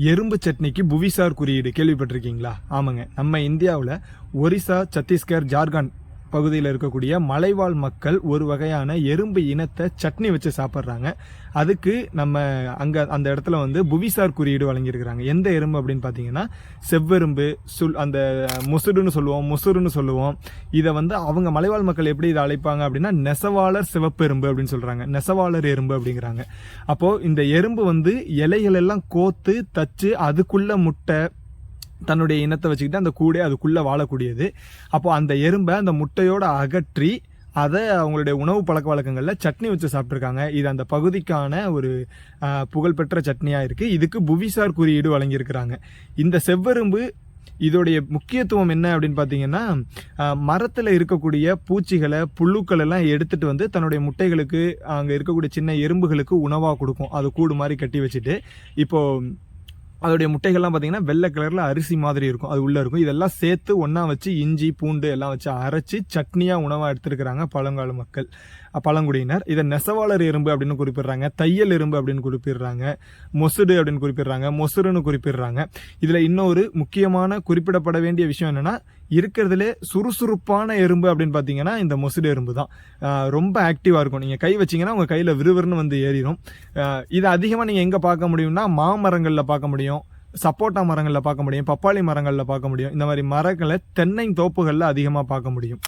எறும்பு சட்னிக்கு புவிசார் குறியீடு கேள்விப்பட்டிருக்கீங்களா? ஆமாங்க. நம்ம இந்தியாவில் ஒரிசா சத்தீஸ்கர் ஜார்க்கண்ட் பகுதியில் இருக்கக்கூடிய மலைவாழ் மக்கள் ஒரு வகையான எறும்பு இனத்தை சட்னி வச்சு சாப்பிட்றாங்க. அதுக்கு நம்ம அங்கே அந்த இடத்துல வந்து புவிசார் குறியீடு வழங்கியிருக்கிறாங்க. எந்த எறும்பு அப்படின்னு பார்த்தீங்கன்னா செவ்வெரும்பு சுல் அந்த முசுடுன்னு சொல்லுவோம் முசுறுன்னு சொல்லுவோம். இதை வந்து அவங்க மலைவாழ் மக்கள் எப்படி இதை அழைப்பாங்க அப்படின்னா நெசவாளர் சிவப்பெரும்பு அப்படின்னு சொல்கிறாங்க நெசவாளர் எறும்பு அப்படிங்கிறாங்க. அப்போது இந்த எறும்பு வந்து இலைகள் எல்லாம் கோத்து தச்சு அதுக்குள்ள முட்டை தன்னுடைய இனத்தை வச்சுக்கிட்டு அந்த கூடை அதுக்குள்ளே வாழக்கூடியது. அப்போ அந்த எறும்பை அந்த முட்டையோட அகற்றி அதை அவங்களுடைய உணவு பழக்க வழக்கங்களில் சட்னி வச்சு சாப்பிட்ருக்காங்க இது அந்த பகுதிக்கான ஒரு புகழ்பெற்ற சட்னியாக இருக்குது இதுக்கு புவிசார் குறியீடு வழங்கியிருக்கிறாங்க. இந்த செவ்வெரும்பு இதோடைய முக்கியத்துவம் என்ன அப்படின்னு பார்த்தீங்கன்னா மரத்தில் இருக்கக்கூடிய பூச்சிகளை புழுக்கள் எல்லாம் எடுத்துகிட்டு வந்து தன்னுடைய முட்டைகளுக்கு அங்கே இருக்கக்கூடிய சின்ன எறும்புகளுக்கு உணவாக கொடுக்கும். அது கூடு மாதிரி கட்டி வச்சுட்டு. இப்போது அதோடைய முட்டைகள்லாம் பார்த்தீங்கன்னா வெள்ளை கலரில் அரிசி மாதிரி இருக்கும். அது உள்ளே இருக்கும். இதெல்லாம் சேர்த்து ஒன்றா வச்சு இஞ்சி பூண்டு எல்லாம் வச்சு அரைச்சி சட்னியாக உணவாக எடுத்துருக்கிறாங்க பழங்கால மக்கள். பழங்குடியினர். இதை நெசவாளர் எறும்பு அப்படின்னு குறிப்பிடுறாங்க. தையல் எறும்பு அப்படின்னு குறிப்பிடுறாங்க. மொசுடு அப்படின்னு குறிப்பிடுறாங்க. மொசுருன்னு குறிப்பிடுறாங்க. இதில் இன்னொரு முக்கியமான குறிப்பிடப்பட வேண்டிய விஷயம் என்னென்னா இருக்கிறதுலே சுறுசுறுப்பான எறும்பு அப்படின்னு பார்த்தீங்கன்னா இந்த மொசுடு எறும்பு தான். ரொம்ப ஆக்டிவாக இருக்கும். நீங்கள் கை வச்சீங்கன்னா உங்கள் கையில் விறுவிறுன்னு வந்து ஏறிடும் இதை அதிகமாக நீங்கள் எங்கே பார்க்க முடியும்னா மாமரங்களில் பார்க்க முடியும் சப்போட்டா மரங்களில் பார்க்க முடியும் பப்பாளி மரங்களில் பார்க்க முடியும். இந்த மாதிரி மரங்களை தென்னை தோப்புகளில் அதிகமாக பார்க்க முடியும்.